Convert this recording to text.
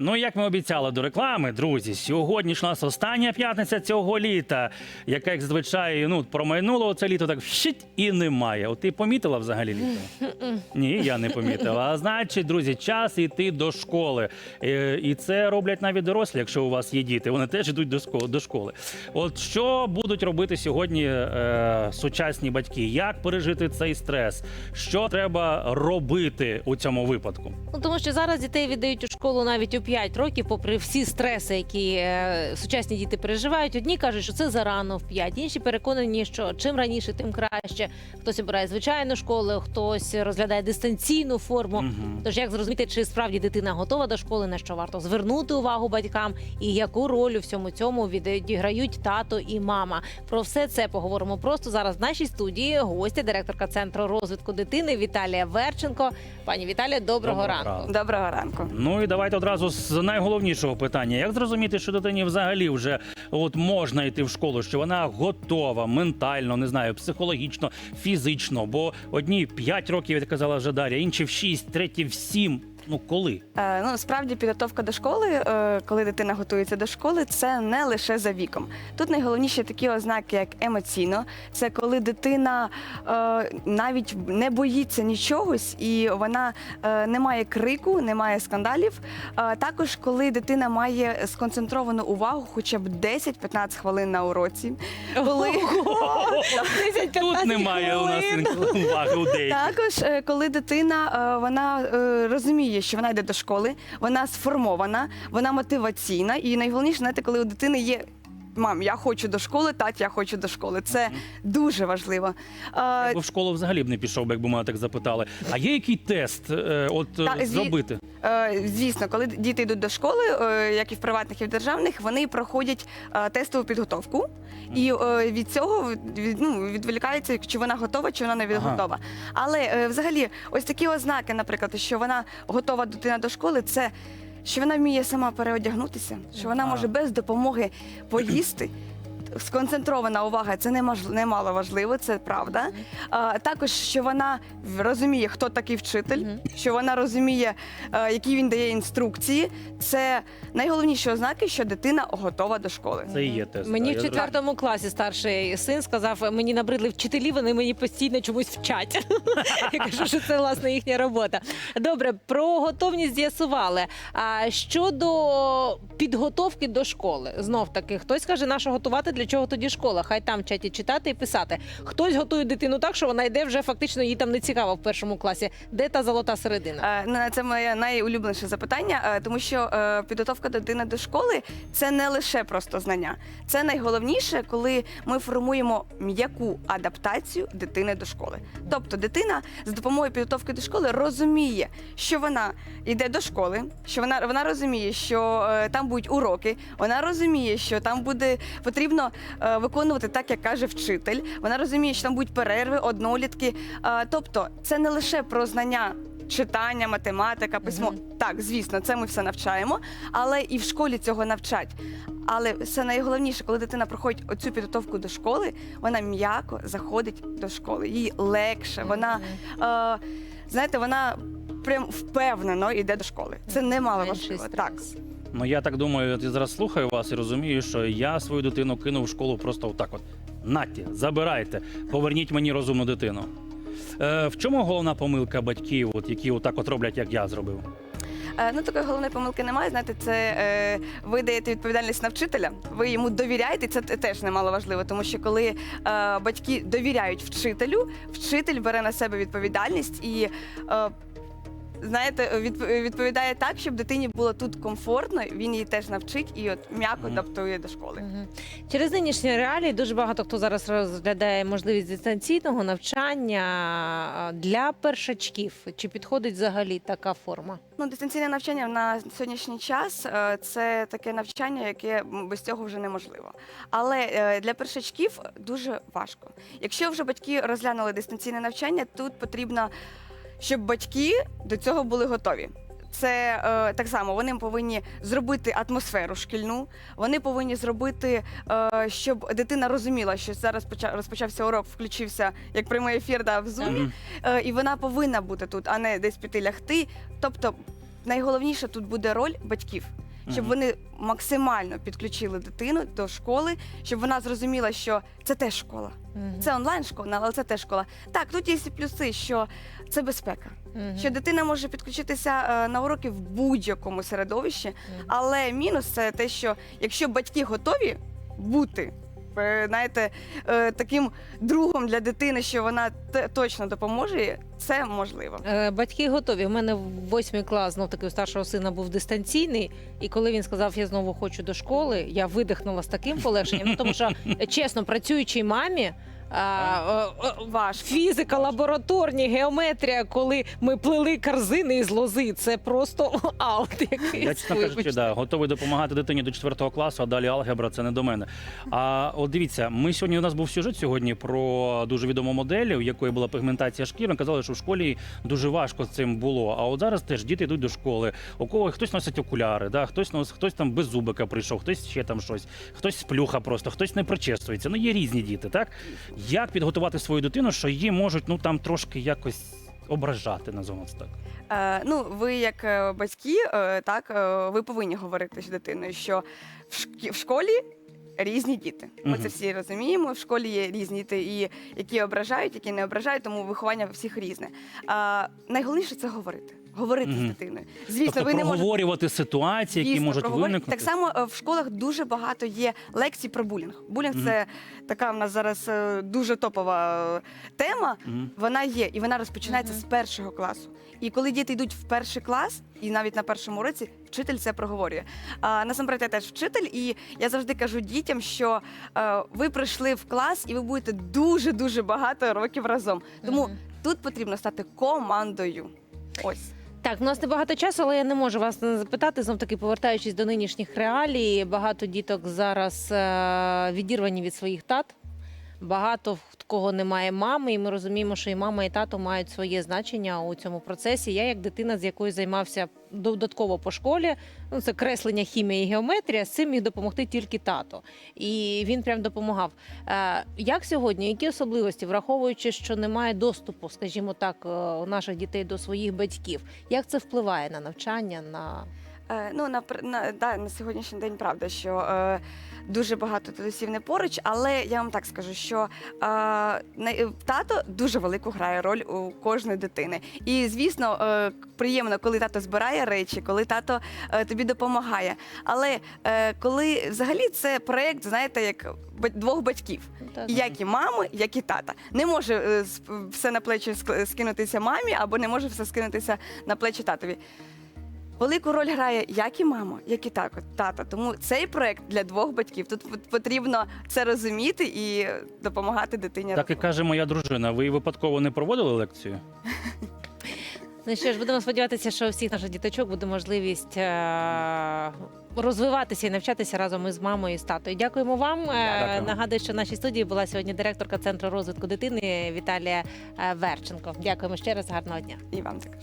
Ну, як ми обіцяли до реклами, друзі, сьогодні ж у нас остання п'ятниця цього літа, яка, як зазвичай, ну, промайнуло це літо так щить і немає. От ти помітила взагалі літо? Ні, я не помітила. А значить, друзі, час йти до школи. Е, І це роблять навіть дорослі, якщо у вас є діти. Вони теж йдуть. До школи. От що будуть робити сьогодні е, сучасні батьки? Як пережити цей стрес? Що треба робити у цьому випадку? Ну тому що зараз дітей віддають у школу навіть у 5 років, попри всі стреси, які е, сучасні діти переживають. Одні кажуть, що це зарано в 5, інші переконані, що чим раніше, тим краще. Хтось обирає звичайну школу, хтось розглядає дистанційну форму. Мгм. Тож як зрозуміти, чи справді дитина готова до школи, на що варто звернути увагу батькам, і яку роль у всьому цьому відіграють тато і мама. Про все це поговоримо просто зараз. В нашій студії гостя, директорка центру розвитку дитини Віталія Верченко. Пані Віталія, доброго, Доброго ранку. ранку. Доброго ранку. Ну і давайте одразу з найголовнішого питання: як зрозуміти, що дитині взагалі вже от можна йти в школу, що вона готова ментально, не знаю, психологічно, фізично? Бо одні 5 років, як казала вже інші в 6, треті в 7. Ну коли? Е, ну справді підготовка до школи, е, коли дитина готується до школи, це не лише за віком. Тут найголовніші такі ознаки, як емоційно. Це коли дитина е, навіть не боїться нічогось, і вона е, не має крику, не має скандалів. Е, також коли дитина має сконцентровану увагу, хоча б 10-15 хвилин на уроці. Коли Тут немає у нас уваги у деяких. Також, е, коли дитина е, вона е, розуміє, що вона йде до школи, вона сформована, вона мотиваційна, і найголовніше, знаєте, коли у дитини є. Мам, я хочу до школи, тать, я хочу до школи. Це дуже важливо. Е, Бо в школу взагалі б не пішов, би, якби мене так запитали. А є який тест е, от е, Та, зві- зробити? Е, Звісно, коли діти йдуть до школи, е, як і в приватних, і в державних, вони проходять е, тестову підготовку, і е, від цього від, ну, відволікається, чи вона готова, чи вона не Ага. готова. Але е, взагалі, ось такі ознаки, наприклад, що вона готова дитина до школи, це що вона вміє сама переодягнутися, що вона може без допомоги поїсти. Сконцентрована увага це немало важливо, це правда. А, також що вона розуміє, хто такий вчитель, що вона розуміє, е, які він дає інструкції. Це найголовніші ознаки, що дитина готова до школи. Це і є тест. Мені в четвертому класі старший син сказав, мені набридли вчителі, вони мені постійно чомусь вчать. Я кажу, що це власне їхня робота. Добре, про готовність з'ясували. А щодо підготовки до школи, знов таки, хтось каже, на що готувати, для чого тоді школа? Хай там вчать і читати і писати. Хтось готує дитину так, що вона йде вже фактично їй там не цікаво в першому класі. Де та золота середина? Е, ну, Це моє найулюбленіше запитання, е, тому що е, підготовка дитини до школи це не лише просто знання. Це найголовніше, коли ми формуємо м'яку адаптацію дитини до школи. Тобто дитина з допомогою підготовки до школи розуміє, що вона йде до школи, що вона, вона розуміє, що там будуть уроки, вона розуміє, що там буде потрібно е, виконувати так, як каже вчитель. Вона розуміє, що там будуть перерви, однолітки. Е, тобто, це не лише про знання. Читання, математика, письмо. Мгм. Так, звісно, це ми все навчаємо, але і в школі цього навчать. Але все найголовніше, коли дитина проходить оцю підготовку до школи, вона м'яко заходить до школи. Їй легше, вона е, знаєте, вона прям впевнено йде до школи. Це немало важливо. Так. Ну я так думаю, я зараз слухаю вас і розумію, що я свою дитину кинув в школу просто отак от. Наті, забирайте, поверніть мені розумну дитину. Е, в чому головна помилка батьків, от, які отак от роблять, як я зробив? Е, Ну, такої головної помилки немає. Знаєте, це е, ви даєте відповідальність на вчителя, ви йому довіряєте, це теж немало важливо, тому що коли е, батьки довіряють вчителю, вчитель бере на себе відповідальність і. Е, Знаєте, відп- відповідає так, щоб дитині було тут комфортно, він її теж навчить і от м'яко адаптує до школи. Через нинішні реалії дуже багато хто зараз розглядає можливість дистанційного навчання для першачків. Чи підходить взагалі така форма? Ну, дистанційне навчання на сьогоднішній час е, це таке навчання, яке без цього вже неможливо. Але е, для першачків дуже важко. Якщо вже батьки розглянули дистанційне навчання, тут потрібно, щоб батьки до цього були готові. Це е, так само, вони повинні зробити атмосферу шкільну. Вони повинні зробити, е, щоб дитина розуміла, що зараз почав розпочався урок, включився як прямий ефір да, в зумі, е, і вона повинна бути тут, а не десь піти лягти. Тобто найголовніше тут буде роль батьків. Щоб вони максимально підключили дитину до школи, щоб вона зрозуміла, що це теж школа. Це онлайн школа, але це теж школа. Так, тут є всі плюси, що це безпека. Що дитина може підключитися е, на уроки в будь-якому середовищі, але мінус це те, що якщо батьки готові бути. Е, Знаєте, е, таким другом для дитини, що вона точно допоможе, це можливо. Е, Батьки готові. У мене восьмий клас знов таки у старшого сина був дистанційний. І коли він сказав, я знову хочу до школи, я видихнула з таким полегшенням. Тому що чесно, працюючій мамі. А, Важко. Фізика, лабораторні, геометрія, коли ми плели корзини із лози, це просто аут якийсь. Я чесно кажучи, да, готовий допомагати дитині до 4 класу, а далі алгебра це не до мене. А от дивіться, ми сьогодні у нас був сюжет сьогодні про дуже відому модель, у якої була пігментація шкіри. Казали, що в школі дуже важко з цим було. А от зараз теж діти йдуть до школи. У кого хтось носить окуляри, да, хтось нос, хтось там без зубика прийшов, хтось ще там щось, хтось сплюха просто, хтось не причесується. Ну є різні діти, так як підготувати свою дитину, що її можуть ну там трошки якось ображати, назовемо це так. Е, ну, ви як е, батьки, е, так, е, ви повинні говорити з дитиною, що в, шкі- в школі різні діти. Ми Мгм. це всі розуміємо. В школі є різні діти, і які ображають, які не ображають, тому виховання всіх різне. А, найголовніше це говорити. Говорити з дитиною. Звісно, тобто ви не можете. проговорювати ситуації, які Дійсно, можуть проговорювати. виникнути. Так само е, в школах дуже багато є лекцій про булінг. Булінг це така в нас зараз е, дуже топова е, тема. Мгм. Вона є, і вона розпочинається з першого класу. І коли діти йдуть в перший клас, і навіть на першому році, вчитель це проговорює. А, насамперед, я теж вчитель, і я завжди кажу дітям, що е, ви прийшли в клас і ви будете дуже дуже багато років разом. Тому Мгм. тут потрібно стати командою. Ось. Так, у нас небагато часу, але я не можу вас не запитати. Знов таки повертаючись до нинішніх реалій, багато діток зараз е, відірвані від своїх тат. Багато кого немає мами, і ми розуміємо, що і мама, і тато мають своє значення у цьому процесі. Я, як дитина, з якою займався додатково по школі, ну це креслення, хімія і геометрія, з цим міг допомогти тільки тато. І він прям допомагав. Е, як сьогодні, які особливості, враховуючи, що немає доступу, скажімо так, е, у наших дітей до своїх батьків, як це впливає на навчання? На ну, на, на, да, на сьогоднішній день правда, що е, дуже багато татусів не поруч, але я вам так скажу, що е, е, тато дуже велику грає роль у кожної дитини. І звісно, е, приємно, коли тато збирає речі, коли тато е, тобі допомагає. Але е, коли взагалі це проєкт, знаєте, як двох батьків. Як і мами, як і тата. Не може е, все на плечі ск- скинутися мамі, або не може все скинутися на плечі татові. Велику роль грає як і мама, як і тако- тата. Тому цей проект для двох батьків. Тут потрібно це розуміти і допомагати дитині. Так і каже моя дружина. Ви випадково не проводили лекцію? Ну що ж, будемо сподіватися, що у всіх наших діточок буде можливість е, розвиватися і навчатися разом із мамою і з татою. Дякуємо вам. Е, Дякую. Нагадую, що в нашій студії була сьогодні директорка центру розвитку дитини Віталія е, Верченко. Дякуємо ще раз. Гарного дня. І вам також.